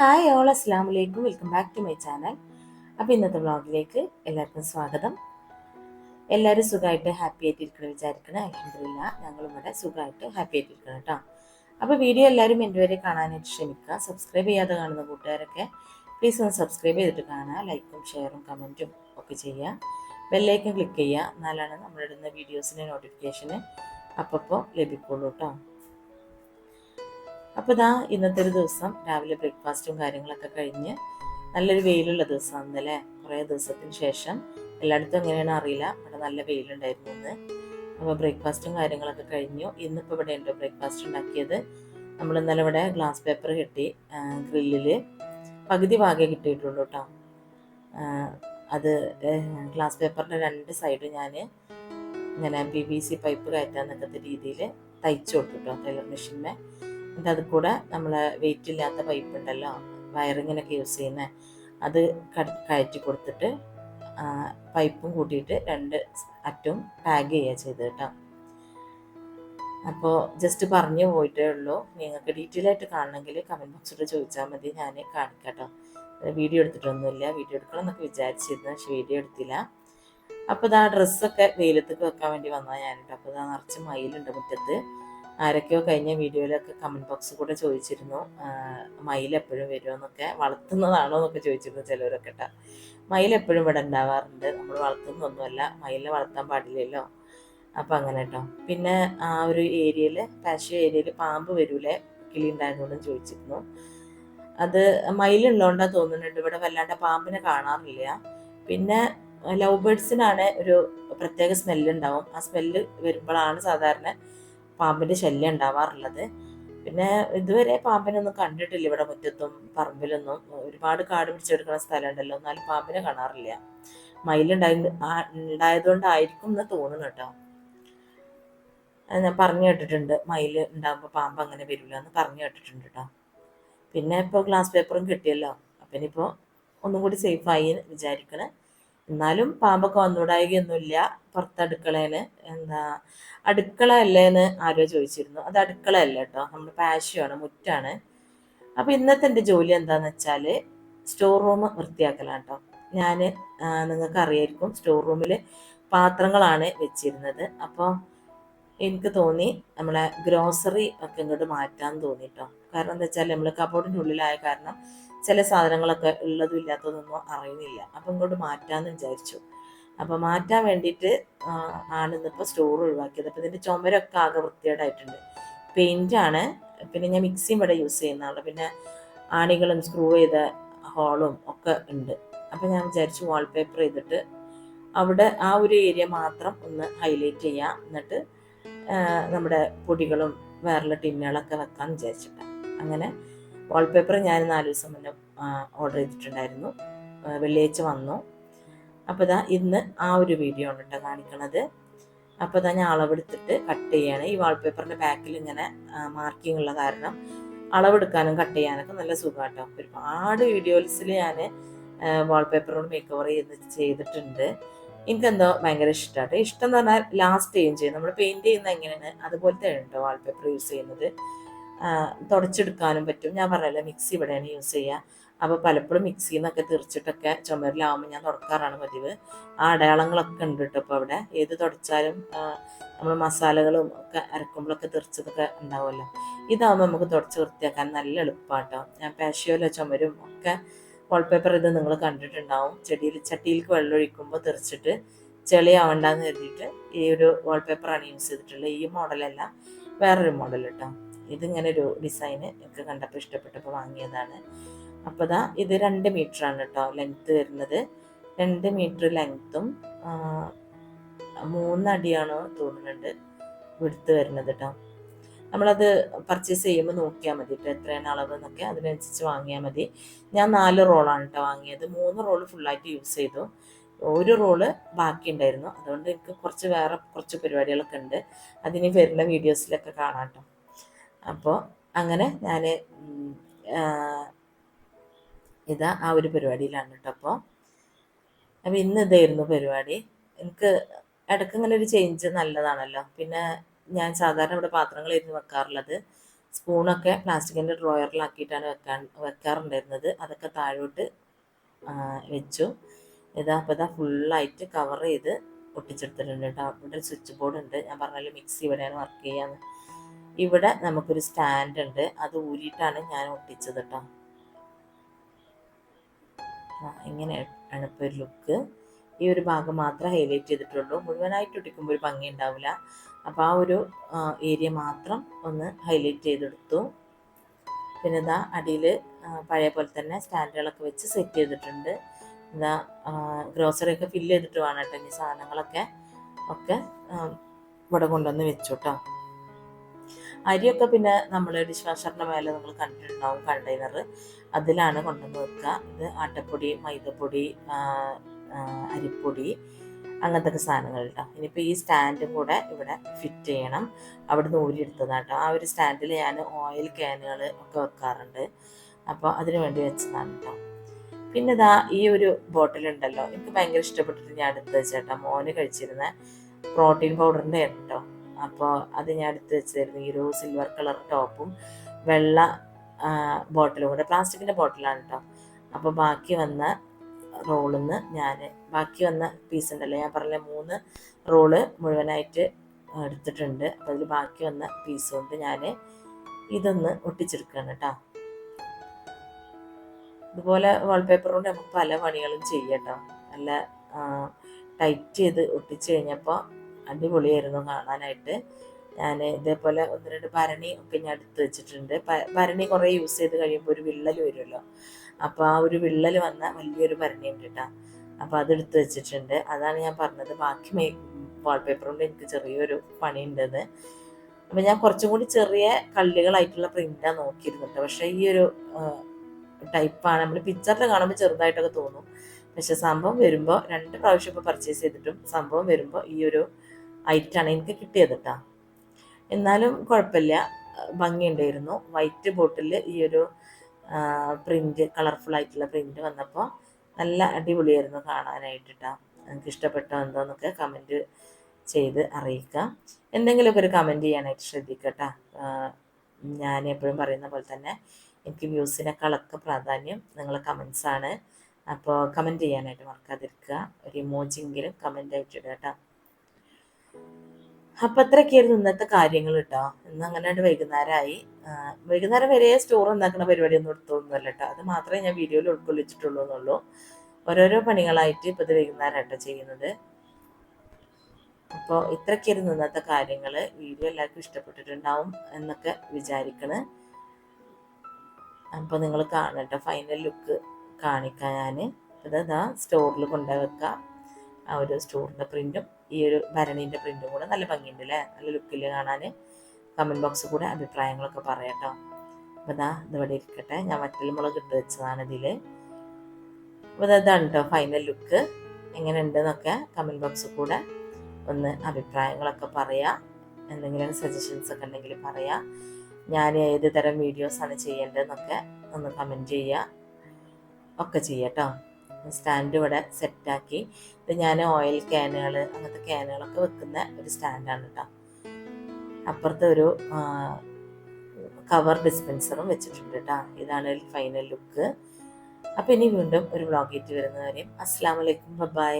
Hi all അസ്സാം വലൈക്കും welcome back to my channel അപ്പോൾ ഇന്നത്തെ വ്ളോഗിലേക്ക് എല്ലാവർക്കും സ്വാഗതം. എല്ലാവരും സുഖമായിട്ട് ഹാപ്പി ആയിട്ടിരിക്കണം വിചാരിക്കണം. അലഹമില്ല ഞങ്ങളിവിടെ സുഖമായിട്ട് ഹാപ്പി ആയിട്ടിരിക്കണം കേട്ടോ അപ്പോൾ വീഡിയോ എല്ലാവരും എന്റെ വരെ കാണാനായിട്ട് ക്ഷമിക്കുക സബ്സ്ക്രൈബ് ചെയ്യാതെ കാണുന്ന കൂട്ടുകാരൊക്കെ പ്ലീസ് ഒന്ന് സബ്സ്ക്രൈബ് ചെയ്തിട്ട് കാണുക. ലൈക്കും ഷെയറും കമന്റും ഒക്കെ ചെയ്യുക. ബെല്ലൈക്കൻ ക്ലിക്ക് ചെയ്യുക. എന്നാലാണ് നമ്മളിടുന്ന വീഡിയോസിന്റെ നോട്ടിഫിക്കേഷന് അപ്പോൾ ലഭിക്കുള്ളൂ കേട്ടോ അപ്പോൾ ഇതാ ഇന്നത്തെ ഒരു ദിവസം രാവിലെ ബ്രേക്ക്ഫാസ്റ്റും കാര്യങ്ങളൊക്കെ കഴിഞ്ഞ് നല്ലൊരു വെയിലുള്ള ദിവസമാണ് ഇന്നലെ കുറേ ദിവസത്തിന് ശേഷം. എല്ലായിടത്തും എങ്ങനെയാണ് അറിയില്ല. ഇവിടെ നല്ല വെയിലുണ്ടായിരുന്നു ഇന്ന്. അപ്പോൾ ബ്രേക്ക്ഫാസ്റ്റും കാര്യങ്ങളൊക്കെ കഴിഞ്ഞു. ഇന്നിപ്പോൾ ഇവിടെ ഉണ്ടോ ബ്രേക്ക്ഫാസ്റ്റ് ഉണ്ടാക്കിയത്? നമ്മൾ ഇന്നലെ ഇവിടെ ഗ്ലാസ് പേപ്പർ കിട്ടി ഗ്രില്ലിൽ പകുതി ഭാഗമേ കിട്ടിയിട്ടുള്ളൂ കേട്ടോ അത് ഗ്ലാസ് പേപ്പറിന്റെ രണ്ട് സൈഡ് ഞാൻ ഇങ്ങനെ ബി ബി സി പൈപ്പ് കയറ്റാൻ നിൽക്കുന്ന രീതിയിൽ തയ്ച്ചു കൊടുത്തു കേട്ടോ ടൈലർ മെഷീനിൽ എന്നിട്ട് കൂടെ നമ്മൾ വെയിറ്റ് ഇല്ലാത്ത പൈപ്പ് ഉണ്ടല്ലോ വയറിങ്ങിനൊക്കെ യൂസ് ചെയ്യുന്ന അത് കയറ്റി കൊടുത്തിട്ട് പൈപ്പും കൂട്ടിയിട്ട് രണ്ട് അറ്റും ടാഗ് ചെയ്യുക ചെയ്ത് കേട്ടോ. അപ്പോൾ ജസ്റ്റ് പറഞ്ഞു പോയിട്ടേ ഉള്ളൂ. നിങ്ങൾക്ക് ഡീറ്റെയിൽ ആയിട്ട് കാണണമെങ്കിൽ കമന്റ് ബോക്സിൽ ചോദിച്ചാൽ മതി. ഞാൻ കാണിക്കാട്ടോ വീഡിയോ എടുത്തിട്ടൊന്നുമില്ല. വീഡിയോ എടുക്കണം എന്നൊക്കെ വിചാരിച്ചിരുന്നു. പക്ഷെ വീഡിയോ എടുത്തില്ല. അപ്പോൾ ഇതാ ഡ്രസ്സൊക്കെ വെയിലത്തേക്ക് വെക്കാൻ വേണ്ടി വന്നാൽ ഞാനിട്ട്. അപ്പോൾ ഇതാ നിറച്ച് മയിലുണ്ട് മുറ്റത്ത്. ആരൊക്കെയോ കഴിഞ്ഞ വീഡിയോയിലൊക്കെ കമന്റ് ബോക്സിൽ കൂടെ ചോദിച്ചിരുന്നു. മയിൽ എപ്പോഴും വരുമോന്നൊക്കെ വളർത്തുന്നതാണോ എന്നൊക്കെ ചോദിച്ചിരുന്നു ചിലവരൊക്കെ കേട്ടോ. മയിൽ എപ്പോഴും ഇവിടെ ഉണ്ടാവാറുണ്ട്. നമ്മൾ വളർത്തുന്നൊന്നുമല്ല മയിലിനെ വളർത്താൻ പാടില്ലല്ലോ. അപ്പം അങ്ങനെ കേട്ടോ. പിന്നെ ആ ഒരു ഏരിയയിൽ കാശി ഏരിയയിൽ പാമ്പ് വരൂലേ? കിളി ഉണ്ടായിരുന്നോണ്ടും ചോദിച്ചിരുന്നു. അത് മയിലുള്ളതുകൊണ്ടാണ് തോന്നുന്നുണ്ട്. ഇവിടെ വല്ലാണ്ട് പാമ്പിനെ കാണാറില്ല. പിന്നെ ലവ് ബേഡ്സിനാണ് ഒരു പ്രത്യേക സ്മെല്ല് ഉണ്ടാവും. ആ സ്മെല്ല് വരുമ്പോഴാണ് സാധാരണ പാമ്പിന്റെ ശല്യം ഉണ്ടാവാറുള്ളത്. പിന്നെ ഇതുവരെ പാമ്പിനൊന്നും കണ്ടിട്ടില്ല ഇവിടെ മുറ്റത്തും പറമ്പിലൊന്നും. ഒരുപാട് കാട് പിടിച്ചെടുക്കുന്ന സ്ഥലമുണ്ടല്ലോ എന്നാലും പാമ്പിനെ കാണാറില്ല. മയിലുണ്ടായി ഉണ്ടായതുകൊണ്ടായിരിക്കും എന്ന് തോന്നുന്നു കേട്ടോ. ഞാൻ പറഞ്ഞു കേട്ടിട്ടുണ്ട് മയിൽ ഉണ്ടാകുമ്പോൾ പാമ്പ് അങ്ങനെ വരില്ല എന്ന് പറഞ്ഞു കേട്ടിട്ടുണ്ട് കേട്ടോ. പിന്നെ ഇപ്പോൾ ഗ്ലാസ് പേപ്പറും കിട്ടിയല്ലോ അപ്പം ഇനിയിപ്പോൾ ഒന്നും കൂടി സേഫായി വിചാരിക്കണേ. എന്നാലും പാമ്പൊക്കെ വന്നുകൂടായികയൊന്നുമില്ല അടുക്കളയിൽ എന്താ അടുക്കള അല്ലേന്ന് ആരോ ചോദിച്ചിരുന്നു. അത് അടുക്കള അല്ല കേട്ടോ നമ്മുടെ പാഷ്യമാണ് മുറ്റാണ്. അപ്പോൾ ഇന്നത്തെ എന്റെ ജോലി എന്താണെന്ന് വെച്ചാൽ സ്റ്റോർ റൂം വൃത്തിയാക്കലാണ് കേട്ടോ. ഞാൻ നിങ്ങൾക്ക് അറിയായിരിക്കും സ്റ്റോർ റൂമിൽ പാത്രങ്ങളാണ് വെച്ചിരുന്നത്. അപ്പോൾ എനിക്ക് തോന്നി നമ്മളെ ഗ്രോസറി ഒക്കെ ഇങ്ങോട്ട് മാറ്റാൻ തോന്നി കേട്ടോ കാരണം എന്താ വെച്ചാൽ നമ്മൾ കബോർഡിന്റെ ഉള്ളിലായ കാരണം ചില സാധനങ്ങളൊക്കെ ഉള്ളതും ഇല്ലാത്തതൊന്നും അറിയുന്നില്ല. അപ്പം ഇങ്ങോട്ട് മാറ്റാമെന്ന് വിചാരിച്ചു. അപ്പോൾ മാറ്റാൻ വേണ്ടിയിട്ട് ആണ് ഇന്നിപ്പോൾ സ്റ്റോർ ഒഴിവാക്കിയത്. അപ്പോൾ ഇതിന്റെ ചുമരൊക്കെ ആകെ വൃത്തികേടായിട്ടുണ്ട്. പെയിന്റാണ് പിന്നെ ഞാൻ മിക്സിയും ഇവിടെ യൂസ് ചെയ്യുന്നതാണ്. പിന്നെ ആണികളും സ്ക്രൂ ചെയ്ത ഹോളും ഒക്കെ ഉണ്ട്. അപ്പോൾ ഞാൻ വിചാരിച്ചു വാൾപേപ്പർ ചെയ്തിട്ട് അവിടെ ആ ഒരു ഏരിയ മാത്രം ഒന്ന് ഹൈലൈറ്റ് ചെയ്യാം. എന്നിട്ട് നമ്മുടെ പൊടികളും വേറെ ടിന്നുകളൊക്കെ വെക്കാൻ വിചാരിച്ചിട്ടാണ് അങ്ങനെ വാൾപേപ്പർ ഞാൻ നാല് ദിവസം മുന്നേ ഓർഡർ ചെയ്തിട്ടുണ്ടായിരുന്നു. വെള്ളിയാഴ്ച വന്നു. അപ്പോൾ ഇതാ ഇന്ന് ആ ഒരു വീഡിയോ ആണ് കേട്ടോ കാണിക്കണത്. അപ്പോൾ ഇതാ ഞാൻ അളവെടുത്തിട്ട് കട്ട് ചെയ്യാണ്. ഈ വാൾപേപ്പറിന്റെ ബാക്കിൽ ഇങ്ങനെ മാർക്കിംഗ് ഉള്ള കാരണം അളവെടുക്കാനും കട്ട് ചെയ്യാനൊക്കെ നല്ല സുഖമാട്ടോ ഒരുപാട് വീഡിയോസിൽ ഞാൻ വാൾപേപ്പറോട് മേക്ക് ഓവർ ചെയ്ത് ചെയ്തിട്ടുണ്ട്. എനിക്കെന്തോ ഭയങ്കര ഇഷ്ടമാണ് ഇഷ്ടം എന്ന് പറഞ്ഞാൽ ലാസ്റ്റ് ചെയ്യും ചെയ്യും. നമ്മൾ പെയിന്റ് ചെയ്യുന്ന എങ്ങനെയാണ്? അതുപോലത്തെ കേട്ടോ വാൾപേപ്പർ യൂസ് ചെയ്യുന്നത്? തുടച്ചെടുക്കാനും പറ്റും. ഞാൻ പറഞ്ഞല്ലോ മിക്സി ഇവിടെയാണ് യൂസ് ചെയ്യുക. അപ്പോൾ പലപ്പോഴും മിക്സിയിൽ നിന്നൊക്കെ തെറിച്ചിട്ടൊക്കെ ചുമരിലാവുമ്പോൾ ഞാൻ തുടക്കാറാണ് പതിവ്. ആ അടയാളങ്ങളൊക്കെ ഉണ്ട് കേട്ടോ ഇപ്പോൾ അവിടെ. ഏത് തുടച്ചാലും നമ്മൾ മസാലകളും ഒക്കെ അരക്കുമ്പോഴൊക്കെ തെറിച്ചതൊക്കെ ഉണ്ടാവുമല്ലോ. ഇതാവുമ്പോൾ നമുക്ക് തുടച്ച് വൃത്തിയാക്കാൻ നല്ല എളുപ്പമാട്ടോ ഞാൻ പാഷ്യോലോ ചുമരും ഒക്കെ വാൾപേപ്പർ ഇത് നിങ്ങൾ കണ്ടിട്ടുണ്ടാവും. ചെടിയിൽ ചട്ടിയിലേക്ക് വെള്ളം ഒഴിക്കുമ്പോൾ തെറിച്ചിട്ട് ചെളിയാവണ്ടെന്ന് കരുതിയിട്ട് ഈ ഒരു വാൾപേപ്പറാണ് യൂസ് ചെയ്തിട്ടുള്ളത്. ഈ മോഡലല്ല വേറൊരു മോഡൽ കേട്ടോ ഇതിങ്ങനെ ഒരു ഡിസൈന് ഒക്കെ കണ്ടപ്പോൾ ഇഷ്ടപ്പെട്ടപ്പോൾ വാങ്ങിയതാണ്. അപ്പോൾ ദാ ഇത് രണ്ട് ആണ് കേട്ടോ ലെങ്ത്ത് വരുന്നത്. രണ്ട് മീറ്റർ ലെങ്ത്തും മൂന്നടിയാണോ തോന്നുന്നുണ്ട് വിടുത്ത് വരുന്നത് കേട്ടോ നമ്മളത് പർച്ചേസ് ചെയ്യുമ്പോൾ നോക്കിയാൽ മതി. കേട്ടോ എത്രയാണ് അളവ് എന്നൊക്കെ അതിനനുസരിച്ച് വാങ്ങിയാൽ മതി. ഞാൻ നാല് റോളാണ് കേട്ടോ വാങ്ങിയത്. മൂന്ന് റോൾ ഫുള്ളായിട്ട് യൂസ് ചെയ്തു. ഒരു റോൾ ബാക്കി ഉണ്ടായിരുന്നു അതുകൊണ്ട് എനിക്ക് കുറച്ച് വേറെ കുറച്ച് പരിപാടികളൊക്കെ ഉണ്ട്. അതിന് വരുന്ന വീഡിയോസിലൊക്കെ കാണാം കേട്ടോ അപ്പോൾ അങ്ങനെ ഞാൻ ഇതാ ആ ഒരു പരിപാടിയിലാണ് കേട്ടോ അപ്പോൾ അപ്പോൾ ഇന്ന് ഇതായിരുന്നു പരിപാടി. എനിക്ക് ഇടയ്ക്ക് ഇങ്ങനെ ഒരു ചേഞ്ച് നല്ലതാണല്ലോ. പിന്നെ ഞാൻ സാധാരണ ഇവിടെ പാത്രങ്ങൾ ഇരുന്ന് വെക്കാറുള്ളത്. സ്പൂണൊക്കെ പ്ലാസ്റ്റിക്കിന്റെ ഡ്രോയറിലാക്കിയിട്ടാണ് വെക്കാൻ വെക്കാറുണ്ടായിരുന്നത്. അതൊക്കെ താഴോട്ട് വെച്ചു. ഇതാ അപ്പോൾ ഇതാ ഫുള്ളായിട്ട് കവർ ചെയ്ത് ഒട്ടിച്ചെടുത്തിട്ടുണ്ട് കേട്ടോ. ഇവിടെ സ്വിച്ച് ബോർഡ് ഉണ്ട്. ഞാൻ പറഞ്ഞാലും മിക്സി ഇവിടെയാണ് വർക്ക് ചെയ്യാന്ന്. ഇവിടെ നമുക്കൊരു സ്റ്റാൻഡ് ഉണ്ട്. അത് ഊരിയിട്ടാണ് ഞാൻ ഒട്ടിച്ചത് കേട്ടോ. ഇങ്ങനെ ആണ് ഇപ്പോൾ ഒരു ലുക്ക് ഈ ഒരു ഭാഗം മാത്രം ഹൈലൈറ്റ് ചെയ്തിട്ടുള്ളൂ. മുഴുവനായിട്ട് ഒട്ടിക്കുമ്പോൾ ഒരു ഭംഗി ഉണ്ടാവില്ല. അപ്പോൾ ആ ഒരു ഏരിയ മാത്രം ഒന്ന് ഹൈലൈറ്റ് ചെയ്തെടുത്തു. പിന്നെ ഇതാ അടിയിൽ പഴയ പോലെ തന്നെ സ്റ്റാൻഡുകളൊക്കെ വെച്ച് സെറ്റ് ചെയ്തിട്ടുണ്ട്. എന്താ ഗ്രോസറി ഒക്കെ ഫില്ല് ചെയ്തിട്ട് വേണം കേട്ടോ. ഇനി സാധനങ്ങളൊക്കെ ഒക്കെ ഇവിടെ കൊണ്ടുവന്ന് വെച്ചു കേട്ടോ. അരിയൊക്കെ പിന്നെ നമ്മൾ ഡിഷ് വാഷറിന്റെ മേലെ നമ്മൾ കണ്ടിട്ടുണ്ടാവും കണ്ടെയ്നർ അതിലാണ് കൊണ്ടുവന്ന് വെക്കുക. ഇത് ആട്ടപ്പൊടി മൈദപ്പൊടി അരിപ്പൊടി അങ്ങനത്തെ ഒക്കെ സാധനങ്ങൾ കേട്ടോ. ഇനിയിപ്പോൾ ഈ സ്റ്റാൻഡും കൂടെ ഇവിടെ ഫിറ്റ് ചെയ്യണം. അവിടുന്ന് ഊരിയെടുത്തതാണ് കേട്ടോ. ആ ഒരു സ്റ്റാൻഡിൽ ഞാൻ ഓയിൽ ക്യാനുകൾ ഒക്കെ വെക്കാറുണ്ട്. അപ്പോൾ അതിനു വേണ്ടി വെച്ചതാണ് കേട്ടോ. പിന്നെ ഇതാ ഈ ഒരു ബോട്ടിൽ ഉണ്ടല്ലോ. എനിക്ക് ഭയങ്കര ഇഷ്ടപ്പെട്ടിട്ട് ഞാൻ എടുത്ത് വെച്ചേട്ടാ മോന് കഴിച്ചിരുന്ന പ്രോട്ടീൻ പൗഡറിന്റെ ആയിരുന്നു കേട്ടോ. അപ്പോൾ അത് ഞാൻ എടുത്ത് വെച്ചായിരുന്നു ഈ ഒരു സിൽവർ കളർ ടോപ്പും വെള്ള ബോട്ടിലും കൂടെ. പ്ലാസ്റ്റിക്കിന്റെ ബോട്ടിലാണ് കേട്ടോ. അപ്പോൾ ബാക്കി വന്ന റോളിൽ നിന്ന് ഞാൻ ബാക്കി വന്ന പീസ് ഉണ്ടല്ലോ. ഞാൻ പറഞ്ഞ മൂന്ന് റോൾ മുഴുവനായിട്ട് എടുത്തിട്ടുണ്ട്. അപ്പോൾ അതിൽ ബാക്കി വന്ന പീസ് കൊണ്ട് ഞാൻ ഇതൊന്ന് ഒട്ടിച്ചെടുക്കുകയാണ് കേട്ടോ. ഇതുപോലെ വാൾപേപ്പർ കൊണ്ട് നമുക്ക് പല പണികളും ചെയ്യാം കേട്ടോ. നല്ല ടൈറ്റ് ചെയ്ത് ഒട്ടിച്ച് കഴിഞ്ഞപ്പോൾ അടിപൊളിയായിരുന്നു കാണാനായിട്ട്. ഞാൻ ഇതേപോലെ ഒന്ന് രണ്ട് ഭരണി ഒക്കെ ഞാൻ എടുത്ത് വെച്ചിട്ടുണ്ട്. ഭരണി കുറേ യൂസ് ചെയ്ത് കഴിയുമ്പോൾ ഒരു വിള്ളൽ വരുമല്ലോ. അപ്പോൾ ആ ഒരു വിള്ളൽ വന്ന വലിയൊരു ഭരണി ഉണ്ട് കേട്ടോ. അപ്പോൾ അതെടുത്ത് വെച്ചിട്ടുണ്ട്. അതാണ് ഞാൻ പറഞ്ഞത്. ബാക്കി മേ വാൾപേപ്പർ കൊണ്ട് എനിക്ക് ചെറിയൊരു പണി ഉണ്ടെന്ന് അപ്പോൾ ഞാൻ കുറച്ചും കൂടി ചെറിയ കള്ളികളായിട്ടുള്ള പ്രിന്റാണ് നോക്കിയിരുന്നു കേട്ടോ പക്ഷേ ഈ ഒരു ടൈപ്പാണ് നമ്മൾ പിക്ചറിൽ കാണുമ്പോൾ ചെറുതായിട്ടൊക്കെ തോന്നും. പക്ഷെ സംഭവം വരുമ്പോൾ രണ്ട് പ്രാവശ്യം ഇപ്പോൾ പർച്ചേസ് ചെയ്തിട്ടും സംഭവം വരുമ്പോൾ ഈ ഒരു ഐറ്റാണ് എനിക്ക് കിട്ടിയത് കേട്ടോ എന്നാലും കുഴപ്പമില്ല. ഭംഗിയുണ്ടായിരുന്നു. വൈറ്റ് ബോട്ടിൽ ഈ ഒരു പ്രിന്റ് കളർഫുൾ ആയിട്ടുള്ള പ്രിന്റ് വന്നപ്പോൾ നല്ല അടിപൊളിയായിരുന്നു കാണാനായിട്ട് കേട്ടോ നിങ്ങൾക്ക് ഇഷ്ടപ്പെട്ടോ എന്തോന്നൊക്കെ കമന്റ് ചെയ്ത് അറിയിക്കുക എന്തെങ്കിലുമൊക്കെ ഒരു കമന്റ് ചെയ്യാനായിട്ട് ശ്രദ്ധിക്കട്ടോ. ഞാൻ എപ്പോഴും പറയുന്ന പോലെ തന്നെ എനിക്ക് വ്യൂസിനേക്കാളൊക്കെ പ്രാധാന്യം നിങ്ങളെ കമൻസാണ് അപ്പോൾ കമന്റ് ചെയ്യാനായിട്ട് മറക്കാതിരിക്കുക. ഒരു ഇമോജിങ്കിലും കമന്റ് ആയിട്ട് ഇടുക കേട്ടോ അപ്പം അത്രയൊക്കെയായിരുന്നു ഇന്നത്തെ കാര്യങ്ങൾ കേട്ടോ. ഇന്ന് അങ്ങനെ വൈകുന്നേരമായി. വൈകുന്നേരം വരെ സ്റ്റോർ ഉണ്ടാക്കുന്ന പരിപാടിയൊന്നും എടുത്തൊന്നുമല്ല കേട്ടോ. അത് മാത്രമേ ഞാൻ വീഡിയോയിൽ ഉൾക്കൊള്ളിച്ചിട്ടുള്ളൂ എന്നുള്ളൂ. ഓരോരോ പണികളായിട്ട് ഇപ്പോൾ ഇത് വൈകുന്നേരം കേട്ടോ ചെയ്യുന്നത്. അപ്പോൾ ഇത്രയ്ക്കായിരുന്നു ഇന്നത്തെ കാര്യങ്ങൾ. വീഡിയോ എല്ലാവർക്കും ഇഷ്ടപ്പെട്ടിട്ടുണ്ടാവും എന്നൊക്കെ വിചാരിക്കണ്. അപ്പോൾ നിങ്ങൾ കാണട്ടോ ഫൈനൽ ലുക്ക് കാണിക്കാൻ ഞാൻ ഇതാ സ്റ്റോറിൽ കൊണ്ടുപോയി വെക്കാം ആ ഒരു സ്റ്റോറിന്റെ പ്രിന്റും ഈ ഒരു ഭരണീന്റെ പ്രിന്റും കൂടെ നല്ല ഭംഗിയുണ്ട് അല്ലേ നല്ല ലുക്കിൽ കാണാൻ? കമന്റ് ബോക്സിൽ കൂടെ അഭിപ്രായങ്ങളൊക്കെ പറയാട്ടോ അപ്പോൾ ഇതാ ഇതിവിടെ ഇരിക്കട്ടെ. ഞാൻ വറ്റൽ മുളക് ഇട്ട് വെച്ചതാണ് ഇതിൽ അപ്പോൾ ഇതാണ് കേട്ടോ ഫൈനൽ ലുക്ക് എങ്ങനെ എങ്ങനെയുണ്ടെന്നൊക്കെ കമന്റ് ബോക്സിൽ കൂടെ ഒന്ന് അഭിപ്രായങ്ങളൊക്കെ പറയാം. എന്തെങ്കിലും സജഷൻസ് ഒക്കെ ഉണ്ടെങ്കിൽ പറയാം. ഞാൻ ഏത് തരം വീഡിയോസാണ് ചെയ്യേണ്ടതെന്നൊക്കെ ഒന്ന് കമന്റ് ചെയ്യുക ഒക്കെ ചെയ്യാട്ടോ സ്റ്റാൻഡ് ഇവിടെ സെറ്റാക്കി. ഇത് ഞാൻ ഓയിൽ ക്യാനുകൾ അങ്ങനത്തെ ക്യാനുകളൊക്കെ വെക്കുന്ന ഒരു സ്റ്റാൻഡാണ് കേട്ടോ അപ്പുറത്തെ ഒരു കവർ ഡിസ്പെൻസറും വെച്ചിട്ടുണ്ട് കേട്ടോ ഇതാണ് ഫൈനൽ ലുക്ക്. അപ്പോൾ ഇനി വീണ്ടും ഒരു വ്ളോഗേറ്റ് വരുന്നവരെയും അസ്സാം വലൈക്കും ബൈ.